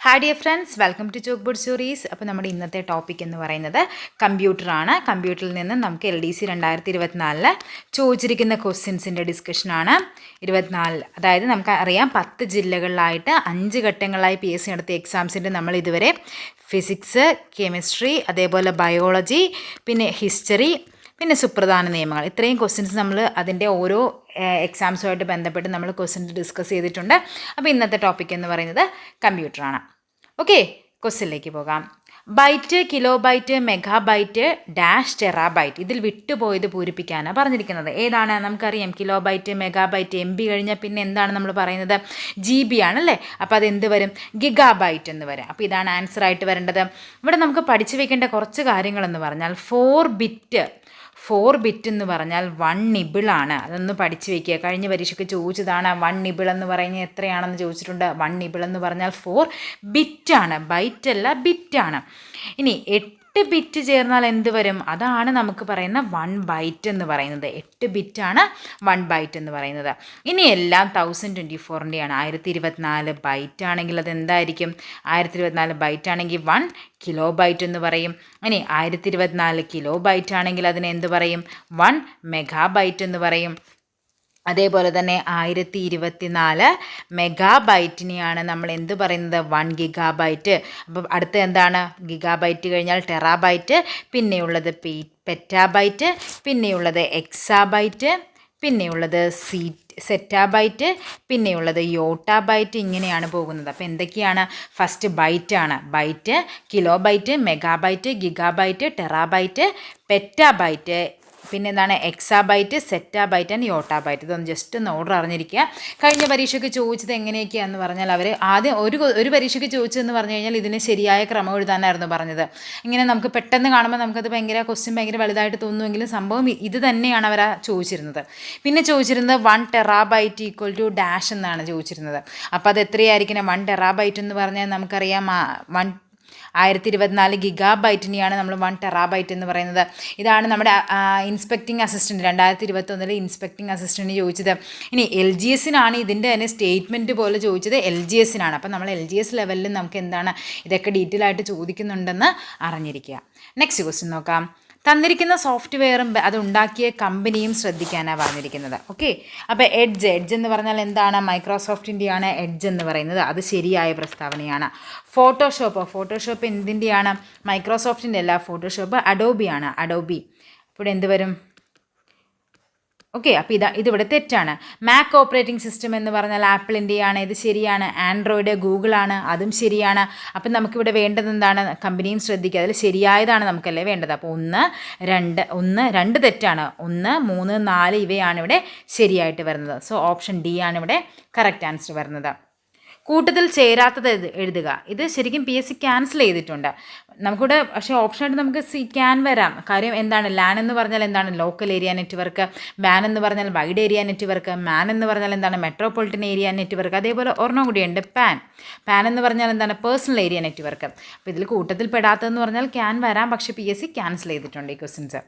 Hi dear friends welcome to chalkboard stories അപ്പോൾ നമ്മുടെ ഇന്നത്തെ ടോപ്പിക് എന്ന് പറയുന്നത് കമ്പ്യൂട്ടറാണ് കമ്പ്യൂട്ടറിൽ നിന്ന് നമുക്ക് എൽ ഡി സി രണ്ടായിരത്തി ഇരുപത്തിനാലിൽ ചോദിച്ചിരിക്കുന്ന ക്വസ്റ്റ്യൻസിന്റെ ഡിസ്കഷനാണ് ഇരുപത്തിനാലിൽ അതായത് നമുക്ക് അറിയാം പത്ത് ജില്ലകളിലായിട്ട് അഞ്ച് ഘട്ടങ്ങളായി പി എസ് സി നടത്തിയ എക്സാംസിന്റെ നമ്മൾ ഇതുവരെ ഫിസിക്സ് കെമിസ്ട്രി അതേപോലെ ബയോളജി പിന്നെ ഹിസ്റ്ററി പിന്നെ സുപ്രധാന നിയമങ്ങൾ. ഇത്രയും ക്വസ്റ്റ്യൻസ് നമ്മൾ അതിന്റെ ഓരോ എക്സാംസുമായിട്ട് ബന്ധപ്പെട്ട് നമ്മൾ ക്വസ്റ്റ്യൻസ് ഡിസ്കസ് ചെയ്തിട്ടുണ്ട്. അപ്പോൾ ഇന്നത്തെ ടോപ്പിക് എന്ന് പറയുന്നത് കമ്പ്യൂട്ടറാണ് ഓക്കെ ക്വസ്റ്റ്യനിലേക്ക് പോകാം byte kilobyte megabyte dash terabyte ഇതിൽ വിട്ടുപോയത് പൂരിപ്പിക്കാനാണ് പറഞ്ഞിരിക്കുന്നത്. ഏതാണ് നമുക്കറിയാം? Kilobyte megabyte M B കഴിഞ്ഞാൽ പിന്നെ എന്താണ് നമ്മൾ പറയുന്നത്? ജി ബി ആണല്ലേ? അപ്പോൾ അത് എന്ത് വരും? ഗിഗാ ബൈറ്റ് എന്ന് വരും. അപ്പോൾ ഇതാണ് ആൻസർ ആയിട്ട് വരേണ്ടത്. ഇവിടെ നമുക്ക് പഠിച്ചു വെക്കേണ്ട കുറച്ച് കാര്യങ്ങളെന്ന് പറഞ്ഞാൽ ഫോർ ബിറ്റ് ഫോർ ബിറ്റ് എന്ന് പറഞ്ഞാൽ വൺ നിബിളാണ് അതൊന്ന് പഠിച്ചു വെക്കുക. കഴിഞ്ഞ പരീക്ഷയ്ക്ക് ചോദിച്ചതാണ് വൺ നിബിൾ എന്ന് പറയുന്നത് എത്രയാണെന്ന് ചോദിച്ചിട്ടുണ്ട്. വൺ നിബിൾ എന്ന് പറഞ്ഞാൽ ഫോർ ബിറ്റാണ് ബൈറ്റ് അല്ല ബിറ്റാണ് ഇനി എട്ട് ബിറ്റ് ചേർന്നാൽ എന്ത് വരും? അതാണ് നമുക്ക് പറയുന്ന വൺ ബൈറ്റ് എന്ന് പറയുന്നത്. എട്ട് ബിറ്റാണ് വൺ ബൈറ്റ് എന്ന് പറയുന്നത്. ഇനി എല്ലാം തൗസൻഡ് ട്വന്റി ഫോറിന്റെയാണ് ആയിരത്തി ഇരുപത്തിനാല് ബൈറ്റ് ആണെങ്കിൽ അത് എന്തായിരിക്കും? ആയിരത്തി ഇരുപത്തിനാല് ബൈറ്റ് ആണെങ്കിൽ വൺ കിലോ ബൈറ്റ് എന്ന് പറയും. ഇനി ആയിരത്തി ഇരുപത്തിനാല് കിലോ ബൈറ്റ് ആണെങ്കിൽ അതിനെ എന്ത് പറയും? വൺ മെഗാ ബൈറ്റ് എന്ന് പറയും. അതേപോലെ തന്നെ ആയിരത്തി ഇരുപത്തി നാല് മെഗാ ബൈറ്റിനെയാണ് നമ്മൾ എന്ത് പറയുന്നത്? വൺ ഗിഗാ ബൈറ്റ് അപ്പം അടുത്ത എന്താണ്? ഗിഗാ ബൈറ്റ് കഴിഞ്ഞാൽ ടെറാബൈറ്റ് പിന്നെയുള്ളത് പി പെറ്റാബൈറ്റ് പിന്നെയുള്ളത് എക്സാബൈറ്റ് പിന്നെയുള്ളത് സീ സെറ്റാബൈറ്റ് പിന്നെയുള്ളത് യോട്ടാബൈറ്റ് ഇങ്ങനെയാണ് പോകുന്നത്. അപ്പോൾ എന്തൊക്കെയാണ്? ഫസ്റ്റ് ബൈറ്റ് ആണ് byte kilobyte megabyte gigabyte terabyte petabyte പിന്നെ എന്താണ് എക്സാബൈറ്റ് സെറ്റാബൈറ്റ് ആൻഡ് യോട്ടാബൈറ്റ് ഇതൊന്ന് ജസ്റ്റ് ഒന്ന് ഓർഡർ അറിഞ്ഞിരിക്കുക. കഴിഞ്ഞ പരീക്ഷയ്ക്ക് ചോദിച്ചത് എങ്ങനെയൊക്കെയാണെന്ന് പറഞ്ഞാൽ അവർ ആദ്യം ഒരു ഒരു പരീക്ഷയ്ക്ക് ചോദിച്ചതെന്ന് പറഞ്ഞു കഴിഞ്ഞാൽ ഇതിന് ശരിയായ ക്രമം എഴുതാനായിരുന്നു പറഞ്ഞത്. ഇങ്ങനെ നമുക്ക് പെട്ടെന്ന് കാണുമ്പോൾ നമുക്കത് ഭയങ്കര ക്വസ്റ്റ്യൻ ഭയങ്കര വലുതായിട്ട് തോന്നുമെങ്കിലും സംഭവം ഇത് തന്നെയാണ് അവർ ചോദിച്ചിരുന്നത്. പിന്നെ ചോദിച്ചിരുന്നത് one terabyte equal to dash എന്നാണ് ചോദിച്ചിരുന്നത്. അപ്പോൾ അത് എത്രയായിരിക്കണം? വൺ ടെറാബൈറ്റ് എന്ന് പറഞ്ഞാൽ നമുക്കറിയാം വൺ ആയിരത്തി ഇരുപത്തിനാല് ഗിഗാ ബൈറ്റിനെയാണ് നമ്മൾ വൺ ടെറാബൈറ്റ് എന്ന് പറയുന്നത്. ഇതാണ് നമ്മുടെ ഇൻസ്പെക്ടിങ് അസിസ്റ്റന്റ് രണ്ടായിരത്തി ഇരുപത്തൊന്നിൽ ഇൻസ്പെക്ടിങ് അസിസ്റ്റന്റ് ചോദിച്ചത്. ഇനി എൽ ജി എസിനാണ് ഇതിന്റെ തന്നെ സ്റ്റേറ്റ്മെന്റ് പോലെ ചോദിച്ചത്. എൽ ജി എസിനാണ് അപ്പം നമ്മൾ എൽ ജി എസ് ലെവലിൽ നമുക്ക് എന്താണ് ഇതൊക്കെ ഡീറ്റെയിൽ ആയിട്ട് ചോദിക്കുന്നുണ്ടെന്ന് അറിഞ്ഞിരിക്കുക. നെക്സ്റ്റ് ക്വസ്റ്റ്യൻ നോക്കാം. തന്നിരിക്കുന്ന സോഫ്റ്റ്വെയറും അത് ഉണ്ടാക്കിയ കമ്പനിയും ശ്രദ്ധിക്കാനാണ് പറഞ്ഞിരിക്കുന്നത്. ഓക്കെ അപ്പോൾ എഡ്ജ് എഡ്ജ് എന്ന് പറഞ്ഞാൽ എന്താണ്? മൈക്രോസോഫ്റ്റിന്റെയാണ് എഡ്ജ് എന്ന് പറയുന്നത്. അത് ശരിയായ പ്രസ്താവനയാണ്. ഫോട്ടോഷോപ്പ് ഫോട്ടോഷോപ്പ് എന്തിന്റെയാണ് മൈക്രോസോഫ്റ്റിന്റെ അല്ല ഫോട്ടോഷോപ്പ് അഡോബിയാണ് അഡോബി ഇവിടെ എന്ത് വരും? ഓക്കെ അപ്പോൾ ഇതാ ഇതിവിടെ തെറ്റാണ്. മാക് ഓപ്പറേറ്റിംഗ് സിസ്റ്റം എന്ന് പറഞ്ഞാൽ ആപ്പിളിന്റെയാണ് ഇത് ശരിയാണ്. ആൻഡ്രോയിഡ് ഗൂഗിളാണ് അതും ശരിയാണ്. അപ്പം നമുക്കിവിടെ വേണ്ടത് എന്താണ്? കമ്പനിയും ശ്രദ്ധിക്കുക. അതിൽ ശരിയായതാണ് നമുക്കല്ലേ വേണ്ടത്. അപ്പോൾ ഒന്ന് രണ്ട് ഒന്ന് രണ്ട് തെറ്റാണ്. ഒന്ന് മൂന്ന് നാല് ഇവയാണ് ഇവിടെ ശരിയായിട്ട് വരുന്നത്. സോ ഓപ്ഷൻ ഡി ആണ് ഇവിടെ കറക്റ്റ് ആൻസർ വരുന്നത്. കൂട്ടത്തിൽ ചേരാത്തത് എഴുതുക. ഇത് ശരിക്കും പി എസ് സി ക്യാൻസൽ ചെയ്തിട്ടുണ്ട്. നമുക്കിവിടെ പക്ഷേ ഓപ്ഷനായിട്ട് നമുക്ക് സി ക്യാൻ വരാം. കാര്യം എന്താണ്? ലാൻ എന്ന് പറഞ്ഞാൽ എന്താണ്? ലോക്കൽ ഏരിയ നെറ്റ്വർക്ക് മാൻ എന്ന് പറഞ്ഞാൽ വൈഡ് ഏരിയ നെറ്റ്വർക്ക് മാൻ എന്ന് പറഞ്ഞാൽ എന്താണ്? മെട്രോപൊളിറ്റൻ ഏരിയ നെറ്റ്വർക്ക് അതേപോലെ ഒരെണ്ണം കൂടിയുണ്ട് പാൻ പാൻ എന്ന് പറഞ്ഞാൽ എന്താണ്? പേഴ്സണൽ ഏരിയ നെറ്റ്വർക്ക് അപ്പോൾ ഇതിൽ കൂട്ടത്തിൽ പെടാത്തതെന്ന് പറഞ്ഞാൽ ക്യാൻ വരാം. പക്ഷേ പി എസ് സി ക്യാൻസൽ ചെയ്തിട്ടുണ്ട് ഈ ക്വസ്റ്റ്യൻസ്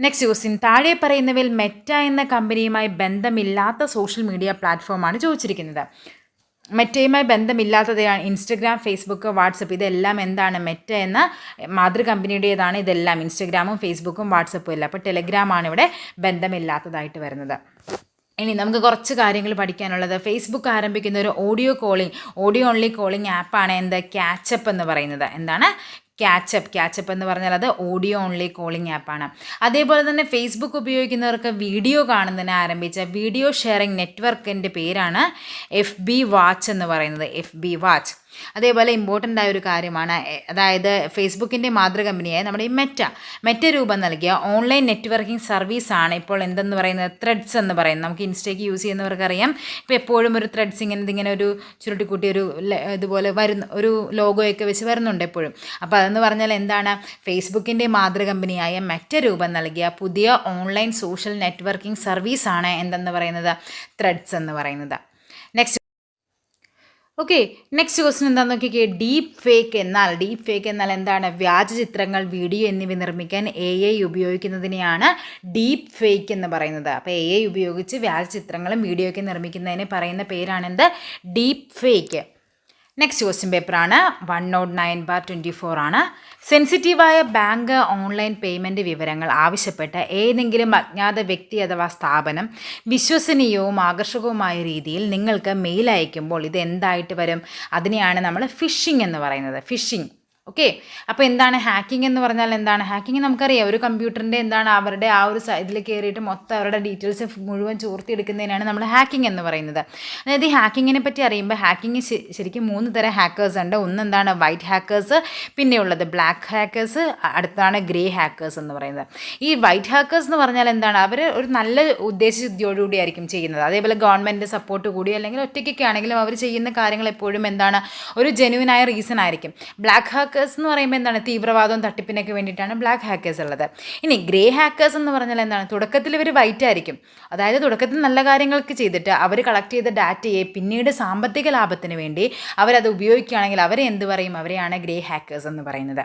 നെക്സ്റ്റ് ക്വസ്റ്റ്യൻ താഴെ പറയുന്നവയിൽ മെറ്റ എന്ന കമ്പനിയുമായി ബന്ധമില്ലാത്ത സോഷ്യൽ മീഡിയ പ്ലാറ്റ്ഫോമാണ് ചോദിച്ചിരിക്കുന്നത്. മെറ്റയുമായി ബന്ധമില്ലാത്തതാണ് ഇൻസ്റ്റഗ്രാം ഫേസ്ബുക്ക് വാട്സപ്പ്. ഇതെല്ലാം എന്താണ് മെറ്റ എന്ന മാതൃ കമ്പനിയുടേതാണ് ഇതെല്ലാം. ഇൻസ്റ്റഗ്രാമും ഫേസ്ബുക്കും വാട്സപ്പും എല്ലാം. അപ്പോൾ ടെലഗ്രാമാണ് ഇവിടെ ബന്ധമില്ലാത്തതായിട്ട് വരുന്നത്. ഇനി നമുക്ക് കുറച്ച് കാര്യങ്ങൾ പഠിക്കാനുള്ളത്. ഫേസ്ബുക്ക് ആരംഭിക്കുന്ന ഒരു audio calling audio only calling ആപ്പാണ് എന്ത്? ക്യാച്ചപ്പ് എന്ന് പറയുന്നത്. എന്താണ്? ക്യാച്ചപ്പ് ക്യാച്ചപ്പ് എന്ന് പറഞ്ഞാൽ അത് ഓഡിയോ ഓൺലി കോളിംഗ് ആപ്പാണ് അതേപോലെ തന്നെ ഫേസ്ബുക്ക് ഉപയോഗിക്കുന്നവർക്ക് വീഡിയോ കാണുന്നതിന് ആരംഭിച്ച വീഡിയോ ഷെയറിംഗ് നെറ്റ്വർക്കിന്റെ പേരാണ് എഫ് ബി വാച്ച് എന്ന് പറയുന്നത്. എഫ് ബി വാച്ച് അതേപോലെ ഇമ്പോർട്ടന്റ് ആയ ഒരു കാര്യമാണ് അതായത് ഫേസ്ബുക്കിന്റെ മാതൃ കമ്പനിയായ നമ്മുടെ ഈ മെറ്റ. മെറ്റ രൂപം നൽകിയ ഓൺലൈൻ നെറ്റ്വർക്കിംഗ് സർവീസ് ആണ് ഇപ്പോൾ എന്തെന്ന് പറയുന്നത്? ത്രെഡ്സ് എന്ന് പറയുന്നത്. നമുക്ക് ഇൻസ്റ്റയ്ക്ക് യൂസ് ചെയ്യുന്നവർക്കറിയാം. ഇപ്പോൾ എപ്പോഴും ഒരു ത്രെഡ്സ് ഇങ്ങനെ ഇങ്ങനെ ഒരു ചുരുട്ടിക്കൂട്ടി ഒരു ഇതുപോലെ വരുന്ന ഒരു ലോഗോയൊക്കെ വെച്ച് വരുന്നുണ്ട് എപ്പോഴും. അപ്പോൾ അതെന്ന് പറഞ്ഞാൽ എന്താണ്? ഫേസ്ബുക്കിന്റെ മാതൃ കമ്പനിയായ മെറ്റ രൂപം നൽകിയ പുതിയ ഓൺലൈൻ സോഷ്യൽ നെറ്റ്വർക്കിംഗ് സർവീസാണ് എന്തെന്ന് പറയുന്നത്? ത്രെഡ്സ് എന്ന് പറയുന്നത്. ഓക്കെ നെക്സ്റ്റ് ക്വസ്റ്റൻ എന്താണെന്ന് നോക്കിക്കേ. ഡീപ്പ് ഫേക്ക് എന്നാൽ ഡീപ്പ് ഫേക്ക് എന്നാൽ എന്താണ്? വ്യാജ ചിത്രങ്ങൾ വീഡിയോ എന്നിവ നിർമ്മിക്കാൻ എ ഐ ഉപയോഗിക്കുന്നതിനെയാണ് ഡീപ്പ് ഫേക്ക് എന്ന് പറയുന്നത്. അപ്പോൾ എ ഐ ഉപയോഗിച്ച് വ്യാജ ചിത്രങ്ങളും വീഡിയോയൊക്കെ നിർമ്മിക്കുന്നതിന് പറയുന്ന പേരാണെന്ത് ഡീപ്പ് ഫേക്ക് നെക്സ്റ്റ് ക്വസ്റ്റ്യൻ പേപ്പറാണ് one nought nine bar twenty four ആണ്. സെൻസിറ്റീവായ ബാങ്ക് ഓൺലൈൻ പേയ്മെന്റ് വിവരങ്ങൾ ആവശ്യപ്പെട്ട ഏതെങ്കിലും അജ്ഞാത വ്യക്തി അഥവാ സ്ഥാപനം വിശ്വസനീയവും ആകർഷകവുമായ രീതിയിൽ നിങ്ങൾക്ക് മെയിൽ അയക്കുമ്പോൾ ഇത് എന്തായിട്ട് വരും? അതിനെയാണ് നമ്മൾ ഫിഷിംഗ് എന്ന് പറയുന്നത്. ഫിഷിംഗ് ഓക്കെ അപ്പോൾ എന്താണ് ഹാക്കിംഗ് എന്ന് പറഞ്ഞാൽ എന്താണ്? ഹാക്കിംഗ് നമുക്കറിയാം. ഒരു കമ്പ്യൂട്ടറിന്റെ എന്താണ് അവരുടെ ആ ഒരു ഇതിൽ കയറിയിട്ട് മൊത്തം അവരുടെ ഡീറ്റെയിൽസ് മുഴുവൻ ചോർത്തിയെടുക്കുന്നതിനാണ് നമ്മൾ ഹാക്കിംഗ് എന്ന് പറയുന്നത്. അതായത് ഈ ഹാക്കിങ്ങിനെ പറ്റി അറിയുമ്പോൾ ഹാക്കിംഗ് ശരിക്കും മൂന്ന് തരം ഹാക്കേഴ്സ് ഉണ്ട്. ഒന്ന് എന്താണ് വൈറ്റ് ഹാക്കേഴ്സ് പിന്നെയുള്ളത് ബ്ലാക്ക് ഹാക്കേഴ്സ് അടുത്താണ് ഗ്രേ ഹാക്കേഴ്സ് എന്ന് പറയുന്നത്. ഈ വൈറ്റ് ഹാക്കേഴ്സ് എന്ന് പറഞ്ഞാൽ എന്താണ്? അവർ ഒരു നല്ല ഉദ്ദേശശുദ്ധിയോടുകൂടി ആയിരിക്കും ചെയ്യുന്നത്. അതേപോലെ ഗവൺമെന്റ് സപ്പോർട്ട് കൂടി അല്ലെങ്കിൽ ഒറ്റയ്ക്കൊക്കെ ആണെങ്കിലും അവർ ചെയ്യുന്ന കാര്യങ്ങൾ എപ്പോഴും എന്താണ്? ഒരു ജെനുവിനായ റീസൺ ആയിരിക്കും. ബ്ലാക്ക് ഹാക്ക് ഹാക്കേഴ്സ് എന്ന് പറയുമ്പോൾ എന്താണ്? തീവ്രവാദവും തട്ടിപ്പിനൊക്കെ വേണ്ടിയിട്ടാണ് ബ്ലാക്ക് ഹാക്കേഴ്സ് ഉള്ളത്. ഇനി ഗ്രേ ഹാക്കേഴ്സ് എന്ന് പറഞ്ഞാൽ എന്താണ്? തുടക്കത്തിൽ ഇവർ വൈറ്റ് ആയിരിക്കും. അതായത് തുടക്കത്തിൽ നല്ല കാര്യങ്ങൾക്ക് ചെയ്തിട്ട് അവർ കളക്ട് ചെയ്ത ഡാറ്റയെ പിന്നീട് സാമ്പത്തിക ലാഭത്തിന് വേണ്ടി അവരത് ഉപയോഗിക്കുകയാണെങ്കിൽ അവരെ എന്ത് പറയും? അവരെയാണ് ഗ്രേ ഹാക്കേഴ്സ് എന്ന് പറയുന്നത്.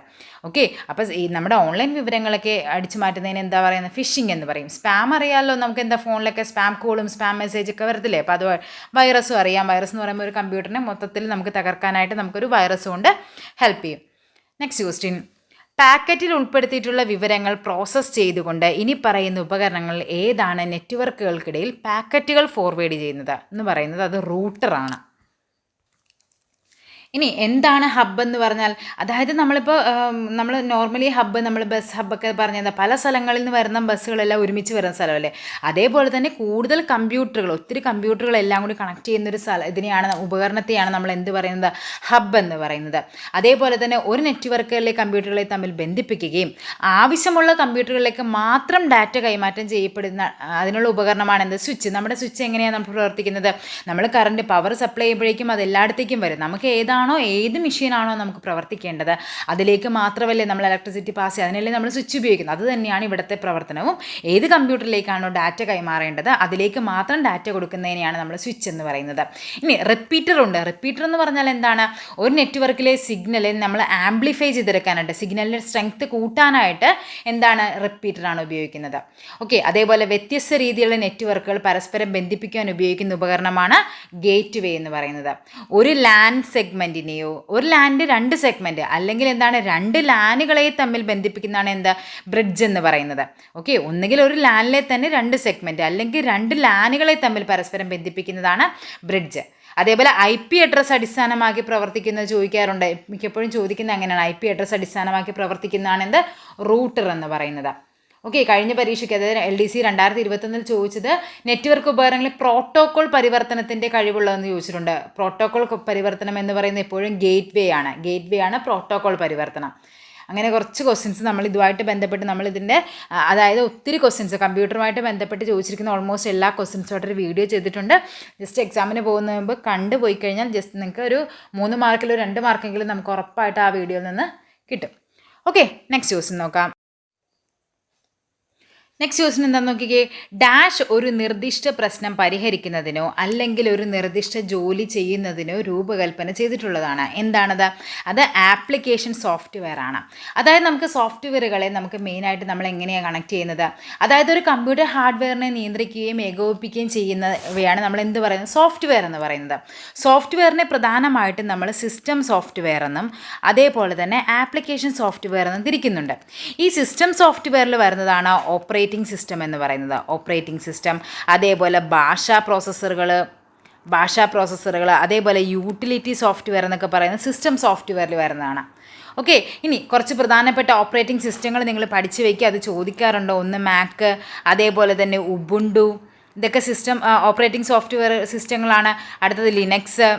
ഓക്കെ അപ്പോൾ ഈ നമ്മുടെ ഓൺലൈൻ വിവരങ്ങളൊക്കെ അടിച്ചു മാറ്റുന്നതിന് എന്താ പറയുന്നത്? ഫിഷിംഗ് എന്ന് പറയും. സ്പാം അറിയാമല്ലോ നമുക്ക് എന്താ ഫോണിലൊക്കെ സ്പാം കോളും സ്പാം മെസ്സേജ് ഒക്കെ വരത്തില്ലേ? അപ്പോൾ അത് വൈറസും അറിയാം. വൈറസ് എന്ന് പറയുമ്പോൾ ഒരു കമ്പ്യൂട്ടറിനെ മൊത്തത്തിൽ നമുക്ക് തകർക്കാനായിട്ട് നമുക്കൊരു വൈറസ് കൊണ്ട് ഹെൽപ്പ് ചെയ്യും. നെക്സ്റ്റ് ക്വസ്റ്റ്യൻ പാക്കറ്റിൽ ഉൾപ്പെടുത്തിയിട്ടുള്ള വിവരങ്ങൾ പ്രോസസ്സ് ചെയ്തുകൊണ്ട് ഇനി പറയുന്ന ഉപകരണങ്ങൾ ഏതാണ് നെറ്റ്വർക്കുകൾക്കിടയിൽ പാക്കറ്റുകൾ ഫോർവേഡ് ചെയ്യുന്നത് എന്ന് പറയുന്നത് അത് റൂട്ടറാണ് ഇനി എന്താണ് ഹബ്ബ് എന്ന് പറഞ്ഞാൽ അതായത് നമ്മളിപ്പോൾ നമ്മൾ നോർമലി ഹബ്ബ് നമ്മൾ ബസ് ഹബ്ബൊക്കെ പറഞ്ഞത് പല സ്ഥലങ്ങളിൽ നിന്ന് വരുന്ന ബസ്സുകളെല്ലാം ഒരുമിച്ച് വരുന്ന സ്ഥലമല്ലേ? അതേപോലെ തന്നെ കൂടുതൽ കമ്പ്യൂട്ടറുകൾ ഒത്തിരി കമ്പ്യൂട്ടറുകളെല്ലാം കൂടി കണക്ട് ചെയ്യുന്ന ഒരു സ്ഥലം ഇതിനെയാണ് ഉപകരണത്തെയാണ് നമ്മൾ എന്ത് പറയുന്നത്? ഹബ്ബ് എന്ന് പറയുന്നത്. അതേപോലെ തന്നെ ഒരു നെറ്റ്വർക്കുകളിലെ കമ്പ്യൂട്ടറുകളെ തമ്മിൽ ബന്ധിപ്പിക്കുകയും ആവശ്യമുള്ള കമ്പ്യൂട്ടറുകളിലേക്ക് മാത്രം ഡാറ്റ കൈമാറ്റം ചെയ്യപ്പെടുന്ന അതിനുള്ള ഉപകരണമാണ് എന്ത്? സ്വിച്ച് നമ്മുടെ സ്വിച്ച് എങ്ങനെയാണ് നമ്മൾ പ്രവർത്തിക്കുന്നത്? നമ്മൾ കറണ്ട് പവർ സപ്ലൈ ചെയ്യുമ്പോഴേക്കും അത് എല്ലായിടത്തേക്കും വരും. നമുക്ക് ഏതാണ് ഏതാണോ ഏത് മെഷീനാണോ നമുക്ക് പ്രവർത്തിക്കേണ്ടത്? അതിലേക്ക് മാത്രമല്ലേ നമ്മൾ ഇലക്ട്രിസിറ്റി പാസ് ചെയ്യുക? അതിനല്ലേ നമ്മൾ സ്വിച്ച് ഉപയോഗിക്കുന്നത്? അത് തന്നെയാണ് ഇവിടുത്തെ പ്രവർത്തനവും. ഏത് കമ്പ്യൂട്ടറിലേക്കാണോ ഡാറ്റ കൈമാറേണ്ടത്? അതിലേക്ക് മാത്രം ഡാറ്റ കൊടുക്കുന്നതിനെയാണ് നമ്മൾ സ്വിച്ച് എന്ന് പറയുന്നത്. ഇനി റിപ്പീറ്റർ ഉണ്ട്. റിപ്പീറ്റർ എന്ന് പറഞ്ഞാൽ എന്താണ്? ഒരു നെറ്റ്വർക്കിലെ സിഗ്നലിൽ നമ്മൾ ആംപ്ലിഫൈ ചെയ്തെടുക്കാനായിട്ട് സിഗ്നലിന്റെ സ്ട്രെങ്ത് കൂട്ടാനായിട്ട് എന്താണ് റിപ്പീറ്ററാണ് ഉപയോഗിക്കുന്നത്. ഓക്കെ അതേപോലെ വ്യത്യസ്ത രീതിയിലുള്ള നെറ്റ്വർക്കുകൾ പരസ്പരം ബന്ധിപ്പിക്കാൻ ഉപയോഗിക്കുന്ന ഉപകരണമാണ് ഗേറ്റ് വേ എന്ന് പറയുന്നത്. ഒരു ലാൻഡ് സെഗ്മെന്റ് സെഗ്മെന്റിനെയോ ഒരു ലാൻഡ് രണ്ട് സെഗ്മെന്റ് അല്ലെങ്കിൽ എന്താണ് രണ്ട് ലാനുകളെ തമ്മിൽ ബന്ധിപ്പിക്കുന്നതാണ് എന്താ? ബ്രിഡ്ജ് എന്ന് പറയുന്നത്. ഓക്കെ ഒന്നുകിൽ ഒരു ലാനിലെ തന്നെ രണ്ട് സെഗ്മെന്റ് അല്ലെങ്കിൽ രണ്ട് ലാനുകളെ തമ്മിൽ പരസ്പരം ബന്ധിപ്പിക്കുന്നതാണ് ബ്രിഡ്ജ് അതേപോലെ ഐ പി അഡ്രസ്സ് അടിസ്ഥാനമാക്കി പ്രവർത്തിക്കുന്നത് ചോദിക്കാറുണ്ട്. മിക്കപ്പോഴും ചോദിക്കുന്നത് അങ്ങനെയാണ്. ഐ പി അഡ്രസ്സ് അടിസ്ഥാനമാക്കി പ്രവർത്തിക്കുന്നതാണ് എന്ത്? റൂട്ടർ എന്ന് പറയുന്നത്. ഓക്കെ കഴിഞ്ഞ പരീക്ഷയ്ക്ക് അതായത് എൽ ഡി സി രണ്ടായിരത്തി ഇരുപത്തൊന്നിൽ ചോദിച്ചത് നെറ്റ്വർക്ക് ഉപകരണങ്ങളിൽ പ്രോട്ടോകോൾ പരിവർത്തനത്തിന്റെ കഴിവുള്ളതെന്ന് ചോദിച്ചിട്ടുണ്ട്. പ്രോട്ടോകോൾ പരിവർത്തനം എന്ന് പറയുന്നത് എപ്പോഴും ഗേറ്റ് വേ ആണ്. ഗേറ്റ് വേ ആണ് പ്രോട്ടോകോൾ പരിവർത്തനം. അങ്ങനെ കുറച്ച് ക്വസ്റ്റ്യൻസ് നമ്മൾ ഇതുമായിട്ട് ബന്ധപ്പെട്ട് നമ്മൾ ഇതിന്റെ അതായത് ഒത്തിരി ക്വസ്റ്റ്യൻസ് കമ്പ്യൂട്ടറുമായിട്ട് ബന്ധപ്പെട്ട് ചോദിച്ചിരിക്കുന്ന ഓൾമോസ്റ്റ് എല്ലാ ക്വസ്റ്റ്യൻസുമായിട്ടൊരു വീഡിയോ ചെയ്തിട്ടുണ്ട്. ജസ്റ്റ് എക്സാമിന് പോകുന്ന മുമ്പ് കണ്ടു പോയി കഴിഞ്ഞാൽ ജസ്റ്റ് നിങ്ങൾക്ക് ഒരു മൂന്ന് മാർക്കിലോ രണ്ട് മാർക്കെങ്കിലും നമുക്ക് ഉറപ്പായിട്ട് ആ വീഡിയോയിൽ നിന്ന് കിട്ടും. ഓക്കെ നെക്സ്റ്റ് ക്വസ്റ്റ്യൻ നോക്കാം. നെക്സ്റ്റ് ക്വസ്റ്റൻ എന്താ നോക്കിക്കേ. ഡാഷ് ഒരു നിർദ്ദിഷ്ട പ്രശ്നം പരിഹരിക്കുന്നതിനോ അല്ലെങ്കിൽ ഒരു നിർദ്ദിഷ്ട ജോലി ചെയ്യുന്നതിനോ രൂപകൽപ്പന ചെയ്തിട്ടുള്ളതാണ്. എന്താണത്? അത് ആപ്ലിക്കേഷൻ സോഫ്റ്റ്വെയർ ആണ്. അതായത് നമുക്ക് സോഫ്റ്റ്വെയറുകളെ നമുക്ക് മെയിനായിട്ട് നമ്മൾ എങ്ങനെയാണ് കണക്ട് ചെയ്യുന്നത്? അതായത് ഒരു കമ്പ്യൂട്ടർ ഹാർഡ്വെയറിനെ നിയന്ത്രിക്കുകയും ഏകോപിപ്പിക്കുകയും ചെയ്യുന്നവയാണ് നമ്മൾ എന്ത് പറയുന്നത്? സോഫ്റ്റ്വെയർ എന്ന് പറയുന്നത്. സോഫ്റ്റ്വെയറിനെ പ്രധാനമായിട്ടും നമ്മൾ സിസ്റ്റം സോഫ്റ്റ്വെയർ എന്നും അതേപോലെ തന്നെ ആപ്ലിക്കേഷൻ സോഫ്റ്റ്വെയർ എന്നും തിരിക്കുന്നുണ്ട്. ഈ സിസ്റ്റം സോഫ്റ്റ്വെയറിൽ വരുന്നതാണ് ഓപ്പറേറ്റ് ഓപ്പറേറ്റിംഗ് സിസ്റ്റം എന്ന് പറയുന്നത്. ഓപ്പറേറ്റിംഗ് സിസ്റ്റം അതേപോലെ ഭാഷാ പ്രോസസ്സറുകൾ ഭാഷാ പ്രോസസ്സറുകൾ അതേപോലെ യൂട്ടിലിറ്റി സോഫ്റ്റ്വെയർ എന്നൊക്കെ പറയുന്ന സിസ്റ്റം സോഫ്റ്റ്വെയറിൽ വരുന്നതാണ്. ഓക്കെ ഇനി കുറച്ച് പ്രധാനപ്പെട്ട ഓപ്പറേറ്റിംഗ് സിസ്റ്റങ്ങൾ നിങ്ങൾ പഠിച്ചു വയ്ക്കുക. അത് ചോദിക്കാറുണ്ടോ? ഒന്ന് മാക്ക് അതേപോലെ തന്നെ ഉബുണ്ടു. ഇതൊക്കെ സിസ്റ്റം ഓപ്പറേറ്റിംഗ് സോഫ്റ്റ്വെയർ സിസ്റ്റങ്ങളാണ്. അടുത്തത് ലിനക്സ്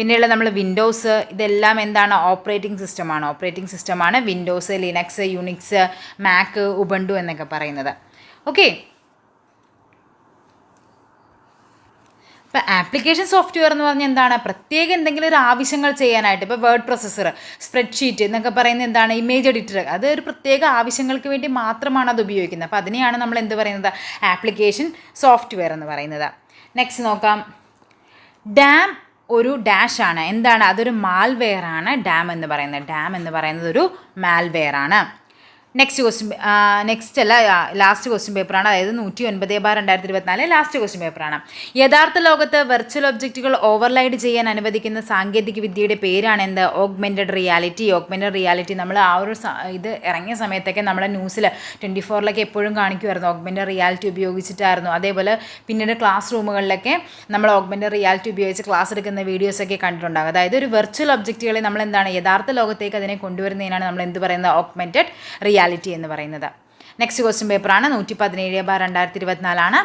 പിന്നെയുള്ള നമ്മൾ വിൻഡോസ് ഇതെല്ലാം എന്താണ്? ഓപ്പറേറ്റിംഗ് സിസ്റ്റമാണ് ഓപ്പറേറ്റിംഗ് സിസ്റ്റമാണ് Windows Linux Unix Mac Ubuntu എന്നൊക്കെ പറയുന്നത്. ഓക്കെ ഇപ്പോൾ ആപ്ലിക്കേഷൻ സോഫ്റ്റ്വെയർ എന്ന് പറഞ്ഞാൽ എന്താണ്? പ്രത്യേക എന്തെങ്കിലും ഒരു ആവശ്യങ്ങൾ ചെയ്യാനായിട്ട് ഇപ്പോൾ വേർഡ് പ്രൊസസ്സർ സ്പ്രെഡ്ഷീറ്റ് എന്നൊക്കെ പറയുന്നത് എന്താണ്? ഇമേജ് എഡിറ്റർ അത് ഒരു പ്രത്യേക ആവശ്യങ്ങൾക്ക് വേണ്ടി മാത്രമാണ് അത് ഉപയോഗിക്കുന്നത്. അപ്പോൾ അതിനെയാണ് നമ്മൾ എന്ത് പറയുന്നത്? ആപ്ലിക്കേഷൻ സോഫ്റ്റ്വെയർ എന്ന് പറയുന്നത്. നെക്സ്റ്റ് നോക്കാം. ഡാം ഒരു ഡാഷ് ആണ്. എന്താണ്? അതൊരു മാൽവെയർ ആണ്. ഡാം എന്ന് പറയുന്നത്. ഡാം എന്ന് പറയുന്നത് ഒരു മാൽവെയർ ആണ്. നെക്സ്റ്റ് ക്വസ്റ്റ്യൻ നെക്സ്റ്റ് അല്ല ലാസ്റ്റ് ക്വസ്റ്റ്യൻ പേപ്പറാണ് അതായത് നൂറ്റി ഒൻപത് ബാർ രണ്ടായിരത്തി ഇരുപത്തിനാല് ലാസ്റ്റ് ക്വസ്റ്റ്യൻ പേപ്പറാണ് യഥാർത്ഥ ലോകത്ത് വെർച്വൽ ഒബ്ജക്റ്റുകൾ ഓവർലൈഡ് ചെയ്യാൻ അനുവദിക്കുന്ന സാങ്കേതിക വിദ്യയുടെ പേരാണ് എന്ത്? ഓഗ്മെന്റഡ് റിയാലിറ്റി ഓഗ്മെന്റഡ് റിയാലിറ്റി നമ്മൾ ആ ഒരു ഇത് ഇറങ്ങിയ സമയത്തൊക്കെ നമ്മുടെ ന്യൂസിൽ ട്വന്റി ഫോറിലൊക്കെ എപ്പോഴും കാണിക്കുമായിരുന്നു ഓഗ്മെന്റഡ് റിയാലിറ്റി ഉപയോഗിച്ചിട്ടായിരുന്നു. അതേപോലെ പിന്നീട് ക്ലാസ് റൂമുകളിലൊക്കെ നമ്മൾ ഓഗ്മെന്റഡ് റിയാലിറ്റി ഉപയോഗിച്ച് ക്ലാസ് എടുക്കുന്ന വീഡിയോസൊക്കെ കണ്ടിട്ടുണ്ടാകും അതായത് ഒരു വെർച്വൽ ഒബ്ജക്റ്റുകളെ നമ്മൾ എന്താണ് യഥാർത്ഥ ലോകത്തേക്ക് അതിനെ കൊണ്ടുവരുന്നതിനാണ് നമ്മൾ എന്ത് പറയുന്നത്? ഓഗ്മെന്റഡ് റിയാലിറ്റി എന്ന് പറയുന്നത്. നെക്സ്റ്റ് ക്വസ്റ്റ്യൻ പേപ്പറാണ് നൂറ്റി പതിനേഴ് ബാർ രണ്ടായിരത്തി ഇരുപത്തിനാലാണ്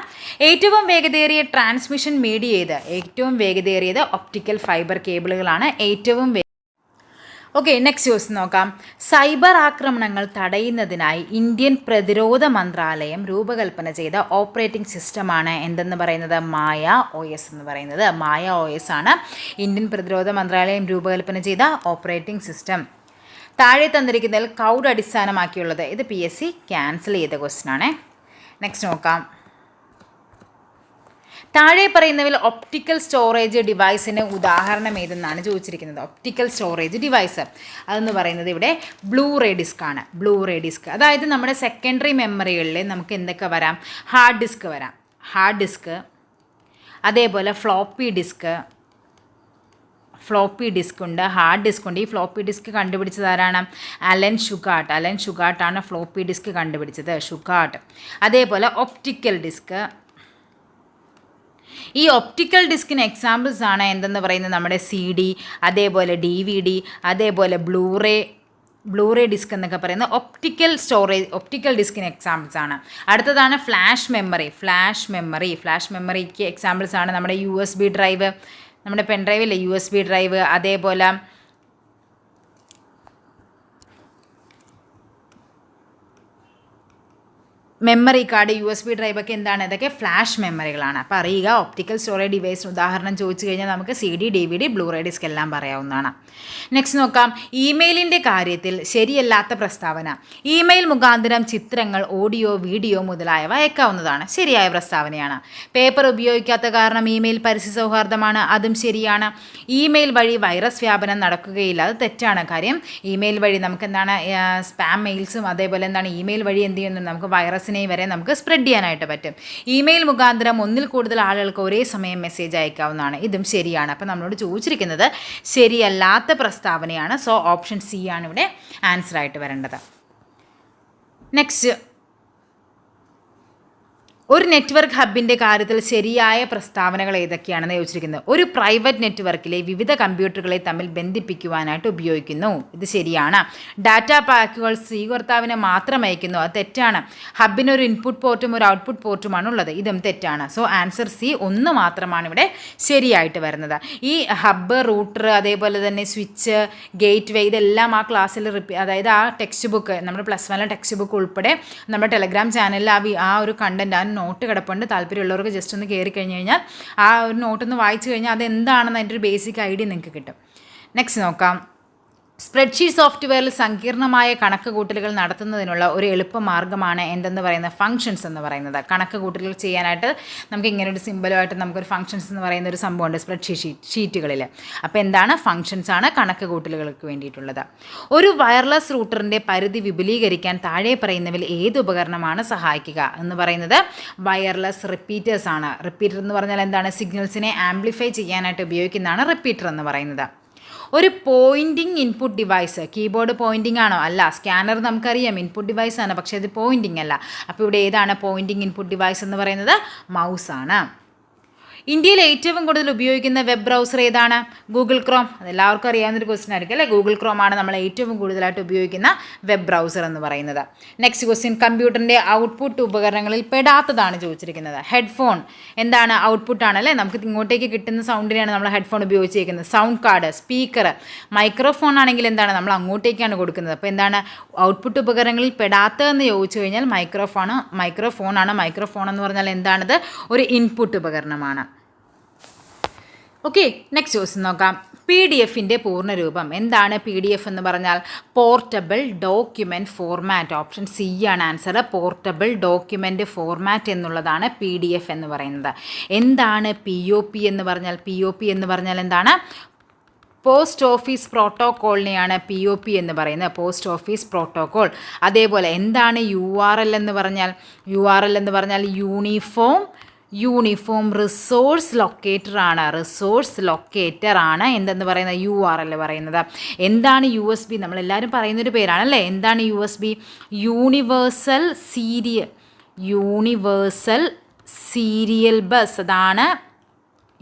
ഏറ്റവും വേഗതയേറിയ ട്രാൻസ്മിഷൻ മീഡിയ ഏത്? ഏറ്റവും വേഗതയേറിയത് ഒപ്റ്റിക്കൽ ഫൈബർ കേബിളുകളാണ് ഏറ്റവും ഓക്കെ നെക്സ്റ്റ് ക്വസ്റ്റ്യൻ നോക്കാം. സൈബർ ആക്രമണങ്ങൾ തടയുന്നതിനായി ഇന്ത്യൻ പ്രതിരോധ മന്ത്രാലയം രൂപകൽപ്പന ചെയ്ത ഓപ്പറേറ്റിംഗ് സിസ്റ്റമാണ് എന്തെന്ന് പറയുന്നത്? മായ ഒ എസ് എന്ന് പറയുന്നത്. മായ ഒ എസ് ആണ്. ഇന്ത്യൻ പ്രതിരോധ മന്ത്രാലയം രൂപകൽപ്പന ചെയ്ത ഓപ്പറേറ്റിംഗ് സിസ്റ്റം താഴെ തന്നിരിക്കുന്നതിൽ കൗഡ് അടിസ്ഥാനമാക്കിയുള്ളത്. ഇത് പി എസ് സി ക്യാൻസൽ ചെയ്ത ക്വസ്റ്റ്യൻ ആണേ. നെക്സ്റ്റ് നോക്കാം. താഴെ പറയുന്നതിൽ ഒപ്റ്റിക്കൽ സ്റ്റോറേജ് ഡിവൈസിന് ഉദാഹരണം ഏതെന്നാണ് ചോദിച്ചിരിക്കുന്നത്. ഒപ്റ്റിക്കൽ സ്റ്റോറേജ് ഡിവൈസ് അതെന്ന് പറയുന്നത് ഇവിടെ ബ്ലൂ റേ ഡിസ്ക് ആണ്. ബ്ലൂ റേ ഡിസ്ക് അതായത് നമ്മുടെ സെക്കൻഡറി മെമ്മറികളിൽ നമുക്ക് എന്തൊക്കെ വരാം? ഹാർഡ് ഡിസ്ക് വരാം. ഹാർഡ് ഡിസ്ക് അതേപോലെ ഫ്ലോപ്പി ഡിസ്ക് ഫ്ലോപ്പി ഡിസ്ക് ഉണ്ട് ഹാർഡ് ഡിസ്ക് ഉണ്ട്. ഈ ഫ്ലോപ്പി ഡിസ്ക് കണ്ടുപിടിച്ചത് ആരാണ് അലൻ ഷുഗാട്ട്. അലൻ ഷുഗാട്ടാണ് ഫ്ലോപ്പി ഡിസ്ക് കണ്ടുപിടിച്ചത്. ഷുഗാട്ട്. അതേപോലെ ഒപ്റ്റിക്കൽ ഡിസ്ക്. ഈ ഒപ്റ്റിക്കൽ ഡിസ്കിന് എക്സാമ്പിൾസ് ആണ് എന്തെന്ന് പറയുന്നത് നമ്മുടെ സി ഡി അതേപോലെ ഡി വി ഡി അതേപോലെ ബ്ലൂറേ ബ്ലൂറേ ഡിസ്ക് എന്നൊക്കെ പറയുന്നത് ഒപ്റ്റിക്കൽ സ്റ്റോറേജ് ഒപ്റ്റിക്കൽ ഡിസ്കിന് എക്സാമ്പിൾസ് ആണ്. അടുത്തതാണ് flash memory. Flash memory. Flash മെമ്മറിക്ക് examples ആണ് നമ്മുടെ യു എസ് ബി ഡ്രൈവ്. നമ്മുടെ പെൻ ഡ്രൈവില്ലേ യു എസ് ബി ഡ്രൈവ് അതേപോലെ memory card U S B drive ഒക്കെ എന്താണ്? ഇതൊക്കെ ഫ്ലാഷ് മെമ്മറികളാണ് അപ്പോൾ അറിയുക ഓപ്റ്റിക്കൽ സ്റ്റോറേജ് ഡിവൈസിന് ഉദാഹരണം ചോദിച്ചു കഴിഞ്ഞാൽ നമുക്ക് C D D V D blu-ray disc എല്ലാം പറയാവുന്നതാണ്. നെക്സ്റ്റ് നോക്കാം. ഇമെയിലിന്റെ കാര്യത്തിൽ ശരിയല്ലാത്ത പ്രസ്താവന. ഇമെയിൽ മുഖാന്തരം ചിത്രങ്ങൾ ഓഡിയോ വീഡിയോ മുതലായവ അയക്കാവുന്നതാണ്. ശരിയായ പ്രസ്താവനയാണ്. പേപ്പർ ഉപയോഗിക്കാത്ത കാരണം ഇമെയിൽ പരിസ്ഥിതി സൗഹാർദ്ദമാണ് അതും ശരിയാണ്. ഇമെയിൽ വഴി വൈറസ് വ്യാപനം നടക്കുകയില്ല അത് തെറ്റാണ്. കാര്യം ഇമെയിൽ വഴി നമുക്ക് എന്താണ് സ്പാം മെയിൽസും അതേപോലെ എന്താണ് ഇമെയിൽ വഴി എന്ത് ചെയ്യുന്നു? നമുക്ക് വൈറസിനെ വരെ നമുക്ക് സ്പ്രെഡ് ചെയ്യാനായിട്ട് പറ്റും. ഇമെയിൽ മുഖാന്തരം ഒന്നിൽ കൂടുതൽ ആളുകൾക്ക് ഒരേ സമയം മെസ്സേജ് അയക്കാവുന്നതാണ്. ഇതും ശരിയാണ്. അപ്പോൾ നമ്മളോട് ചോദിച്ചിരിക്കുന്നത് ശരിയല്ലാത്ത പ്രസ്താവനയാണ്. സോ ഓപ്ഷൻ സി ആണ് ഇവിടെ ആൻസർ ആയിട്ട് വരേണ്ടത്. നെക്സ്റ്റ് ഒരു നെറ്റ്വർക്ക് ഹബിന്റെ കാര്യത്തിൽ ശരിയായ പ്രസ്താവനകൾ ഏതൊക്കെയാണെന്ന് ചോദിച്ചിരിക്കുന്നത്. ഒരു പ്രൈവറ്റ് നെറ്റ്വർക്കിലെ വിവിധ കമ്പ്യൂട്ടറുകളെ തമ്മിൽ ബന്ധിപ്പിക്കുവാനായിട്ട് ഉപയോഗിക്കുന്നു. ഇത് ശരിയാണ്. ഡാറ്റ പാക്കുകൾ സ്വീകർത്താവിനെ മാത്രം അയക്കുന്നു. അത് തെറ്റാണ്. ഹബിന് ഒരു ഇൻപുട്ട് പോർട്ടും ഒരു ഔട്ട്പുട്ട് പോർട്ടുമാണ് ഉള്ളത്. ഇതും തെറ്റാണ്. സോ ആൻസർ സി ഒന്ന് മാത്രമാണ് ഇവിടെ ശരിയായിട്ട് വരുന്നത്. ഈ ഹബ്ബ് റൂട്ടർ അതേപോലെ തന്നെ സ്വിച്ച് ഗേറ്റ് വേ ഇതെല്ലാം ആ ക്ലാസ്സിൽ അതായത് ആ ടെക്സ്റ്റ് ബുക്ക് നമ്മുടെ പ്ലസ് വൺ ടെക്സ്റ്റ് ബുക്ക് ഉൾപ്പെടെ നമ്മുടെ ടെലഗ്രാം ചാനലിൽ ആ ആ ഒരു കണ്ടന്റ് ആ നോട്ട് കിടപ്പുണ്ട്. താല്പര്യമുള്ളവർക്ക് ജസ്റ്റ് ഒന്ന് കയറി കഴിഞ്ഞ് കഴിഞ്ഞാൽ ആ ഒരു നോട്ടൊന്ന് വായിച്ചു കഴിഞ്ഞാൽ അത് എന്താണെന്ന് അതിന്റെ ഒരു ബേസിക് ഐഡിയ നിങ്ങൾക്ക് കിട്ടും. നെക്സ്റ്റ് നോക്കാം. സ്പ്രെഡ്ഷീറ്റ് സോഫ്റ്റ്വെയറിൽ സങ്കീർണമായ കണക്കുകൂട്ടലുകൾ നടത്തുന്നതിനുള്ള ഒരു എളുപ്പമാർഗമാണ് എന്തെന്ന് പറയുന്ന ഫങ്ഷൻസ് എന്ന് പറയുന്നത്. കണക്കുകൂട്ടലുകൾ ചെയ്യാനായിട്ട് നമുക്ക് ഇങ്ങനെ ഒരു സിമ്പിളുമായിട്ട് നമുക്കൊരു ഫങ്ഷൻസ് എന്ന് പറയുന്ന ഒരു സംഭവമുണ്ട് സ്പ്രെഡ്ഷീറ്റ് ഷീറ്റ് ഷീറ്റുകളിൽ അപ്പോൾ എന്താണ് ഫങ്ഷൻസ് ആണ് കണക്കുകൂട്ടലുകൾക്ക് വേണ്ടിയിട്ടുള്ളത്. ഒരു വയർലെസ് റൂട്ടറിന്റെ പരിധി വിപുലീകരിക്കാൻ താഴെ പറയുന്നവയിൽ ഏത് ഉപകരണമാണ് സഹായിക്കുക എന്ന് പറയുന്നത് വയർലെസ് റിപ്പീറ്റേഴ്സ് ആണ്. റിപ്പീറ്റർ എന്ന് പറഞ്ഞാൽ എന്താണ്? സിഗ്നൽസിനെ ആംപ്ലിഫൈ ചെയ്യാനായിട്ട് ഉപയോഗിക്കുന്നതാണ് റിപ്പീറ്റർ എന്ന് പറയുന്നത്. ഒരു pointing input device. Keyboard pointing ആണോ? അല്ല സ്കാനർ നമുക്കറിയാം ഇൻപുട്ട് ഡിവൈസ് ആണ് പക്ഷേ ഇത് പോയിന്റിംഗ് അല്ല. അപ്പോൾ ഇവിടെ ഏതാണ് പോയിന്റിങ് ഇൻപുട്ട് ഡിവൈസ് എന്ന് പറയുന്നത്? മൗസ് ആണ് ഇന്ത്യയിൽ ഏറ്റവും കൂടുതൽ ഉപയോഗിക്കുന്ന വെബ് ബ്രൗസർ ഏതാണ്? ഗൂഗിൾ ക്രോം അതെല്ലാവർക്കും അറിയാവുന്നൊരു ക്വസ്റ്റ്യൻ ആയിരിക്കും അല്ലേ? ഗൂഗിൾ ക്രോം ആണ് നമ്മൾ ഏറ്റവും കൂടുതലായിട്ട് ഉപയോഗിക്കുന്ന വെബ് ബ്രൗസർ എന്ന് പറയുന്നത്. നെക്സ്റ്റ് ക്വസ്റ്റ്യൻ കമ്പ്യൂട്ടറിന്റെ ഔട്ട്പുട്ട് ഉപകരണങ്ങളിൽ പെടാത്തതാണ് ചോദിച്ചിരിക്കുന്നത്. ഹെഡ്ഫോൺ എന്താണ് ഔട്ട്പുട്ട് ആണ് അല്ലേ? നമുക്ക് ഇങ്ങോട്ടേക്ക് കിട്ടുന്ന സൗണ്ടിനെയാണ് നമ്മൾ ഹെഡ്ഫോൺ ഉപയോഗിച്ചിരിക്കുന്നത്. സൗണ്ട് കാർഡ് സ്പീക്കർ മൈക്രോഫോൺ ആണെങ്കിൽ എന്താണ്? നമ്മൾ അങ്ങോട്ടേക്കാണ് കൊടുക്കുന്നത്. അപ്പോൾ എന്താണ് ഔട്ട്പുട്ട് ഉപകരണങ്ങളിൽ പെടാത്തതെന്ന് ചോദിച്ചു കഴിഞ്ഞാൽ മൈക്രോഫോൺ ആണ്. മൈക്രോഫോൺ എന്ന് പറഞ്ഞാൽ എന്താണത്? ഒരു ഇൻപുട്ട് ഉപകരണമാണ്. ഓക്കെ നെക്സ്റ്റ് ക്വസ്റ്റ്യൻ നോക്കാം. പി ഡി എഫിന്റെ പൂർണരൂപം. എന്താണ് പി ഡി എഫ് എന്ന് പറഞ്ഞാൽ? Portable document format option C ആണ് ആൻസർ പോർട്ടബിൾ ഡോക്യുമെന്റ് ഫോർമാറ്റ് എന്നുള്ളതാണ് പി ഡി എഫ് എന്ന് പറയുന്നത്. എന്താണ് പി ഒ പി എന്ന് പറഞ്ഞാൽ? പി ഒ പി എന്ന് പറഞ്ഞാൽ എന്താണ്? പോസ്റ്റ് ഓഫീസ് പ്രോട്ടോക്കോളിനെയാണ് പി ഒ പി എന്ന് പറയുന്നത്. പോസ്റ്റ് ഓഫീസ് പ്രോട്ടോക്കോൾ അതേപോലെ എന്താണ് യു ആർ എൽ എന്ന് പറഞ്ഞാൽ? യു ആർ എൽ എന്ന് പറഞ്ഞാൽ യൂണിഫോം യൂണിഫോം റിസോഴ്സ് ലൊക്കേറ്റർ ആണ് റിസോഴ്സ് ലൊക്കേറ്റർ ആണ് എന്തെന്ന് പറയുന്നത്? യു ആർ എൽ പറയുന്നത്. എന്താണ് യു എസ് ബി? നമ്മളെല്ലാവരും പറയുന്നൊരു പേരാണല്ലേ എന്താണ് U S B? Universal serial. Universal serial bus. അതാണ്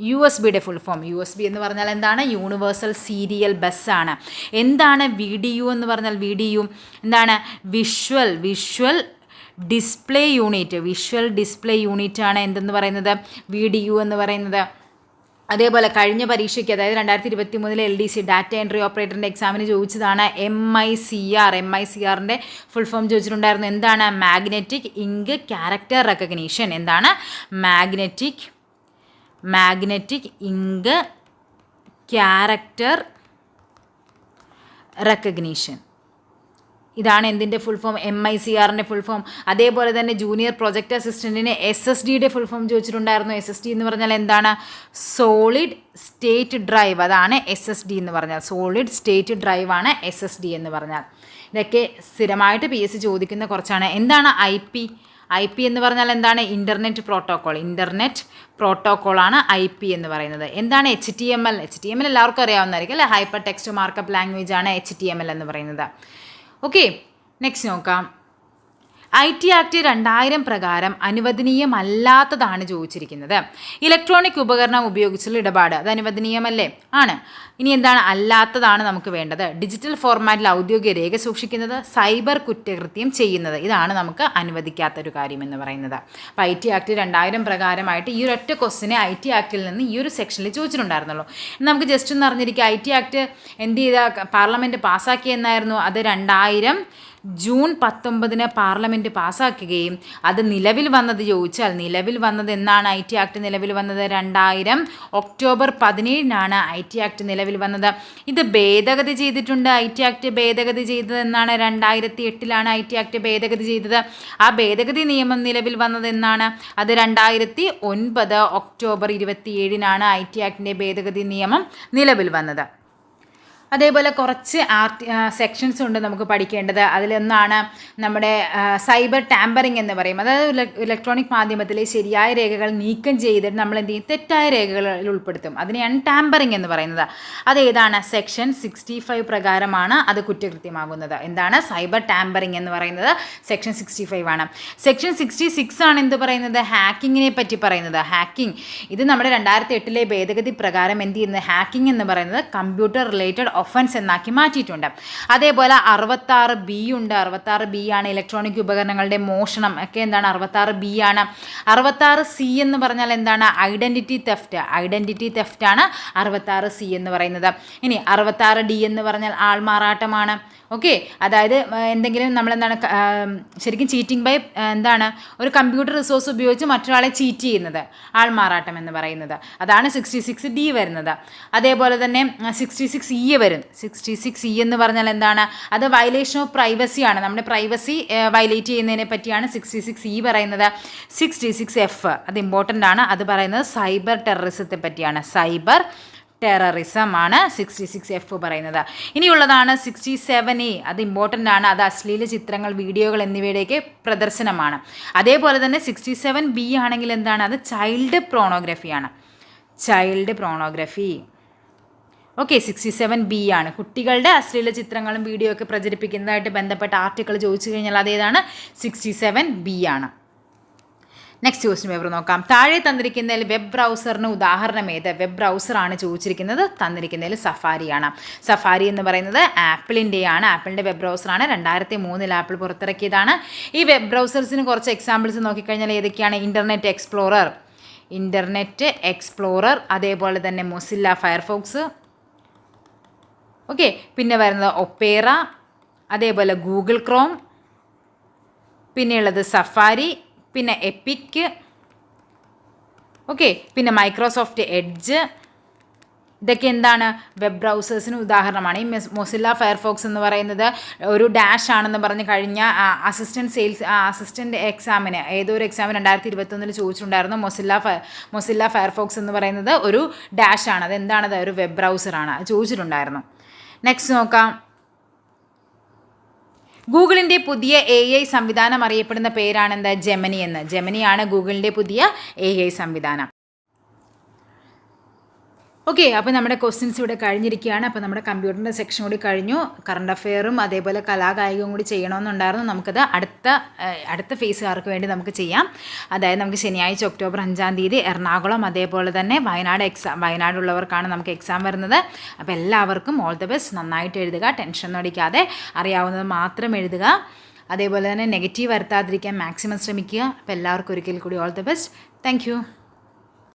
യു എസ് ബിയുടെ full form. U S B എന്ന് പറഞ്ഞാൽ എന്താണ്? യൂണിവേഴ്സൽ സീരിയൽ ബസ്സാണ്. എന്താണ് വി ഡി യു എന്ന് പറഞ്ഞാൽ വി ഡി യു എന്താണ്? Visual. Visual display unit visual display unit ആണ് എന്തെന്ന് പറയുന്നത്? വി ഡി യു എന്ന് പറയുന്നത്. അതേപോലെ കഴിഞ്ഞ പരീക്ഷയ്ക്ക് അതായത് രണ്ടായിരത്തി ഇരുപത്തി മൂന്നിലെ L D C data entry ഓപ്പറേറ്ററിന്റെ എക്സാമിന് ചോദിച്ചതാണ് M I C R M I C ആറിന്റെ ഫുൾ ഫോം ചോദിച്ചിട്ടുണ്ടായിരുന്നു. എന്താണ് മാഗ്നറ്റിക് ഇങ്ക് ക്യാരക്ടർ റെക്കഗ്നീഷൻ എന്താണ് magnetic magnetic ink character recognition ഇതാണ് എന്തിന്റെ full form M I C ആറിന്റെ ഫുൾ ഫോം അതേപോലെ തന്നെ ജൂനിയർ പ്രൊജക്ട് അസിസ്റ്റന്റിന് എസ് എസ് ഡിയുടെ ഫുൾ ഫോം ചോദിച്ചിട്ടുണ്ടായിരുന്നു. എസ് എസ് ഡി എന്ന് പറഞ്ഞാൽ എന്താണ്? സോളിഡ് സ്റ്റേറ്റ് ഡ്രൈവ് അതാണ് എസ് എസ് ഡി എന്ന് പറഞ്ഞാൽ. സോളിഡ് സ്റ്റേറ്റ് ഡ്രൈവ് ആണ് എസ് എസ് ഡി എന്ന് പറഞ്ഞാൽ. ഇതൊക്കെ സ്ഥിരമായിട്ട് പി എസ് സി ചോദിക്കുന്ന കുറച്ചാണ്. എന്താണ് ഐ പി ഐ പി എന്ന് പറഞ്ഞാൽ എന്താണ്? ഇന്റർനെറ്റ് പ്രോട്ടോക്കോൾ ഇന്റർനെറ്റ് പ്രോട്ടോക്കോളാണ് ഐ പി എന്ന് പറയുന്നത്. എന്താണ് H T M L H T M L എല്ലാവർക്കും അറിയാവുന്നതായിരിക്കും അല്ലേ? ഹൈപ്പർ ടെക്സ്റ്റ് മാർക്കപ്പ് ലാംഗ്വേജ് ആണ് എച്ച് ടി എം എൽ എന്ന് പറയുന്നത്. ഓക്കെ നെക്സ്റ്റ് നോക്കാം. ഐ ടി ആക്ട് രണ്ടായിരം പ്രകാരം അനുവദനീയമല്ലാത്തതാണ് ചോദിച്ചിരിക്കുന്നത്. ഇലക്ട്രോണിക് ഉപകരണം ഉപയോഗിച്ചുള്ള ഇടപാട് അത് അനുവദനീയമല്ലേ? ആണ്. ഇനി എന്താണ് അല്ലാത്തതാണ് നമുക്ക് വേണ്ടത്? ഡിജിറ്റൽ ഫോർമാറ്റിൽ ഔദ്യോഗിക രേഖ സൂക്ഷിക്കുന്നത് സൈബർ കുറ്റകൃത്യം ചെയ്യുന്നത്. ഇതാണ് നമുക്ക് അനുവദിക്കാത്തൊരു കാര്യം എന്ന് പറയുന്നത്. അപ്പോൾ ഐ ടി ആക്ട് രണ്ടായിരം പ്രകാരമായിട്ട് ഈ ഒരൊറ്റ ക്വസ്റ്റിനെ ഐ ടി ആക്ടിൽ നിന്ന് ഈ ഒരു സെക്ഷനിൽ ചോദിച്ചിട്ടുണ്ടായിരുന്നുള്ളൂ. നമുക്ക് ജസ്റ്റ് ഒന്ന് അറിഞ്ഞിരിക്കുക ഐ ടി ആക്ട് എന്ത് ചെയ്ത? പാർലമെന്റ് പാസ്സാക്കിയെന്നായിരുന്നു. അത് രണ്ടായിരം ജൂൺ പത്തൊമ്പതിന് പാർലമെന്റ് പാസ്സാക്കുകയും അത് നിലവിൽ വന്നത് ചോദിച്ചാൽ നിലവിൽ വന്നത് എന്നാണ് ഐ ടി ആക്ട് നിലവിൽ വന്നത്? രണ്ടായിരം ഒക്ടോബർ പതിനേഴിനാണ് ഐ ടി ആക്ട് നിലവിൽ വന്നത്. ഇത് ഭേദഗതി ചെയ്തിട്ടുണ്ട്. ഐ ടി ആക്ട് ഭേദഗതി ചെയ്തത് എന്നാണ് രണ്ടായിരത്തി എട്ടിലാണ് ഐ ടി ആക്ട് ഭേദഗതി ചെയ്തത്. ആ ഭേദഗതി നിയമം നിലവിൽ വന്നത് എന്നാണ്? അത് രണ്ടായിരത്തി ഒൻപത് ഒക്ടോബർ ഇരുപത്തിയേഴിനാണ് ഐ ടി ആക്ടിന്റെ ഭേദഗതി നിയമം നിലവിൽ വന്നത്. അതേപോലെ കുറച്ച് ആർട്ടി സെക്ഷൻസ് ഉണ്ട് നമുക്ക് പഠിക്കേണ്ടത്. അതിലൊന്നാണ് നമ്മുടെ സൈബർ ടാമ്പറിംഗ് എന്ന് പറയും. അതായത് ഇലക്ട്രോണിക് മാധ്യമത്തിലെ ശരിയായ രേഖകൾ നീക്കം ചെയ്തിട്ട് നമ്മൾ എന്ത് ചെയ്യും? തെറ്റായ രേഖകളിൽ ഉൾപ്പെടുത്തും. അതിനെയാണ് ടാമ്പറിംഗ് എന്ന് പറയുന്നത്. അതേതാണ് സെക്ഷൻ സിക്സ്റ്റി ഫൈവ് പ്രകാരമാണ് അത് കുറ്റകൃത്യമാകുന്നത്. എന്താണ്? സൈബർ ടാമ്പറിംഗ് എന്ന് പറയുന്നത് സെക്ഷൻ സിക്സ്റ്റി ഫൈവ് ആണ്. സെക്ഷൻ സിക്സ്റ്റി സിക്സ് ആണ് എന്ത് പറയുന്നത്? ഹാക്കിങ്ങിനെ പറ്റി പറയുന്നത്. ഹാക്കിംഗ് ഇത് നമ്മുടെ രണ്ടായിരത്തി എട്ടിലെ ഭേദഗതി പ്രകാരം എന്ത് ചെയ്യുന്നത്? ഹാക്കിംഗ് എന്ന് പറയുന്നത് കമ്പ്യൂട്ടർ റിലേറ്റഡ് ഒഫൻസ് എന്നാക്കി മാറ്റിയിട്ടുണ്ട്. അതേപോലെ അറുപത്താറ് ബി ഉണ്ട്. അറുപത്താറ് ബി ആണ് ഇലക്ട്രോണിക് ഉപകരണങ്ങളുടെ മോഷണം. ഒക്കെ എന്താണ്? അറുപത്താറ് ബി ആണ്. അറുപത്താറ് സി എന്ന് പറഞ്ഞാൽ എന്താണ്? ഐഡന്റിറ്റി തെഫ്റ്റ് ഐഡന്റിറ്റി തെഫ്റ്റ് ആണ് അറുപത്താറ് സി എന്ന് പറയുന്നത്. ഇനി അറുപത്താറ് ഡി എന്ന് പറഞ്ഞാൽ ആൾമാറാട്ടമാണ്. ഓക്കെ അതായത് എന്തെങ്കിലും നമ്മളെന്താണ് ശരിക്കും ചീറ്റിംഗ് ബൈ എന്താണ് ഒരു കമ്പ്യൂട്ടർ റിസോഴ്സ് ഉപയോഗിച്ച് മറ്റൊരാളെ ചീറ്റ് ചെയ്യുന്നത് ആൾമാറാട്ടം എന്ന് പറയുന്നത്. അതാണ് സിക്സ്റ്റി സിക്സ് ഡി വരുന്നത്. അതേപോലെ തന്നെ സിക്സ്റ്റി സിക്സ് ഇ വരും. സിക്സ്റ്റി സിക്സ് ഇ എന്ന് പറഞ്ഞാൽ എന്താണ് അത് വയലേഷൻ ഓഫ് പ്രൈവസിയാണ് നമ്മുടെ പ്രൈവസി വയലേറ്റ് ചെയ്യുന്നതിനെ പറ്റിയാണ് സിക്സ്റ്റി സിക്സ് ഇ പറയുന്നത്. സിക്സ്റ്റി സിക്സ് എഫ് അത് ഇമ്പോർട്ടന്റ് ആണ്. അത് പറയുന്നത് സൈബർ ടെററിസത്തെ പറ്റിയാണ്. സൈബർ ടെററിസം ആണ് സിക്സ്റ്റി സിക്സ് എഫ് പറയുന്നത്. ഇനിയുള്ളതാണ് സിക്സ്റ്റി സെവൻ എ അത് ഇമ്പോർട്ടന്റ് ആണ്. അത് അശ്ലീല ചിത്രങ്ങൾ വീഡിയോകൾ എന്നിവയുടെയൊക്കെ പ്രദർശനമാണ്. അതേപോലെ തന്നെ സിക്സ്റ്റി സെവൻ ബി ആണെങ്കിൽ എന്താണ്? അത് child പ്രോണോഗ്രഫിയാണ് child pornography okay sixty seven B ആണ്. കുട്ടികളുടെ അശ്ലീല ചിത്രങ്ങളും വീഡിയോ ഒക്കെ പ്രചരിപ്പിക്കുന്നതായിട്ട് ബന്ധപ്പെട്ട ആർട്ടിക്കിൾ ചോദിച്ചു കഴിഞ്ഞാൽ അതേതാണ് സിക്സ്റ്റി സെവൻ ബി ആണ്. നെക്സ്റ്റ് ക്വസ്റ്റ്യൻ പേപ്പർ നോക്കാം. താഴെ തന്നിരിക്കുന്നതിൽ വെബ് ബ്രൗസറിന് ഉദാഹരണം ഏത്? വെബ് ബ്രൗസറാണ് ചോദിച്ചിരിക്കുന്നത്. തന്നിരിക്കുന്നതിൽ സഫാരിയാണ് സഫാരി എന്ന് പറയുന്നത് ആപ്പിളിന്റെയാണ് ആപ്പിളിന്റെ വെബ് ബ്രൗസറാണ് രണ്ടായിരത്തി മൂന്നിൽ ആപ്പിൾ പുറത്തിറക്കിയതാണ്. ഈ വെബ് ബ്രൗസേഴ്സിന് കുറച്ച് എക്സാമ്പിൾസ് നോക്കിക്കഴിഞ്ഞാൽ ഏതൊക്കെയാണ്? ഇന്റർനെറ്റ് എക്സ്പ്ലോറർ ഇന്റർനെറ്റ് എക്സ്പ്ലോറർ അതേപോലെ തന്നെ മൊസില്ല ഫയർഫോക്സ് ഓക്കെ പിന്നെ വരുന്നത് ഒപ്പേറ അതേപോലെ ഗൂഗിൾ ക്രോം പിന്നെയുള്ളത് സഫാരി പിന്നെ എപ്പിക്ക് ഓക്കെ പിന്നെ മൈക്രോസോഫ്റ്റ് എഡ്ജ് ഇതൊക്കെ എന്താണ്? വെബ് ബ്രൗസേഴ്സിന് ഉദാഹരണമാണ്. ഈ മൊസില്ല ഫയർഫോക്സ് എന്ന് പറയുന്നത് ഒരു ഡാഷ് ആണെന്ന് പറഞ്ഞ് കഴിഞ്ഞ അസിസ്റ്റന്റ് സെയിൽസ് അസിസ്റ്റന്റ് എക്സാമിന് ഏതോ ഒരു എക്സാമിന് രണ്ടായിരത്തി ഇരുപത്തൊന്നിൽ ചോദിച്ചിട്ടുണ്ടായിരുന്നു മൊസില്ല ഫ മൊസില്ല ഫയർഫോക്സ് എന്ന് പറയുന്നത് ഒരു ഡാഷ് ആണ്. അത് എന്താണത് ഒരു വെബ് ബ്രൗസറാണ് ചോദിച്ചിട്ടുണ്ടായിരുന്നു. നെക്സ്റ്റ് നോക്കാം. ഗൂഗിളിന്റെ പുതിയ എ ഐ സംവിധാനം അറിയപ്പെടുന്ന പേരാണെന്താ ജെമനി എന്ന്. ജെമനിയാണ് ഗൂഗിളിന്റെ പുതിയ എ ഐ സംവിധാനം. ഓക്കെ അപ്പോൾ നമ്മുടെ ക്വസ്റ്റ്യൻസ് ഇവിടെ കഴിഞ്ഞിരിക്കുകയാണ്. അപ്പോൾ നമ്മുടെ കമ്പ്യൂട്ടറിന്റെ സെക്ഷൻ കൂടി കഴിഞ്ഞു. കറണ്ട് അഫെയറും അതേപോലെ കലാകായികവും കൂടി ചെയ്യണമെന്നുണ്ടായിരുന്നു. നമുക്കത് അടുത്ത അടുത്ത ഫേസുകാർക്ക് വേണ്ടി നമുക്ക് ചെയ്യാം. അതായത് നമുക്ക് ശനിയാഴ്ച ഒക്ടോബർ അഞ്ചാം തീയതി എറണാകുളം അതേപോലെ തന്നെ വയനാട് എക്സാം വയനാടുള്ളവർക്കാണ് നമുക്ക് എക്സാം വരുന്നത്. അപ്പോൾ എല്ലാവർക്കും ഓൾ ദ ബെസ്റ്റ് നന്നായിട്ട് എഴുതുക ടെൻഷൻ അടിക്കാതെ അറിയാവുന്നത് മാത്രം എഴുതുക. അതേപോലെ തന്നെ നെഗറ്റീവ് വരുത്താതിരിക്കാൻ മാക്സിമം ശ്രമിക്കുക. അപ്പോൾ എല്ലാവർക്കും ഒരിക്കൽ കൂടി ഓൾ ദ ബെസ്റ്റ് താങ്ക്